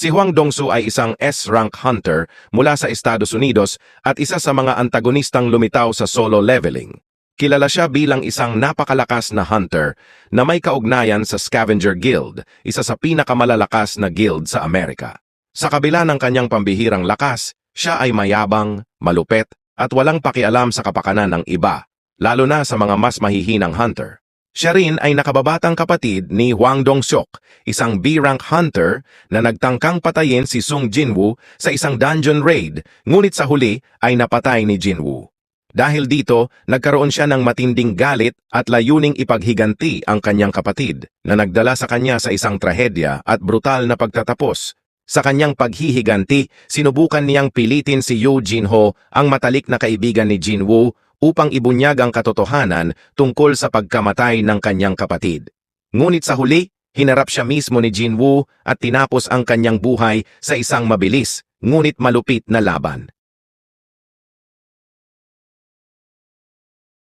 Si Huang Dongsu ay isang S-rank hunter mula sa Estados Unidos at isa sa mga antagonistang lumitaw sa solo leveling. Kilala siya bilang isang napakalakas na hunter na may kaugnayan sa Scavenger Guild, isa sa pinakamalalakas na guild sa Amerika. Sa kabila ng kanyang pambihirang lakas, siya ay mayabang, malupet, at walang pakialam sa kapakanan ng iba, lalo na sa mga mas mahihinang hunter. Siya rin ay nakababatang kapatid ni Huang Dongsyok, isang B-rank hunter na nagtangkang patayin si Sung Jinwoo sa isang dungeon raid, ngunit sa huli ay napatay ni Jinwoo. Dahil dito, nagkaroon siya ng matinding galit at layuning ipaghiganti ang kanyang kapatid na nagdala sa kanya sa isang trahedya at brutal na pagtatapos. Sa kanyang paghihiganti, sinubukan niyang pilitin si Yu Jinho, ang matalik na kaibigan ni Jinwoo, upang ibunyag ang katotohanan tungkol sa pagkamatay ng kanyang kapatid. Ngunit sa huli, hinarap siya mismo ni Jinwoo at tinapos ang kanyang buhay sa isang mabilis, ngunit malupit na laban.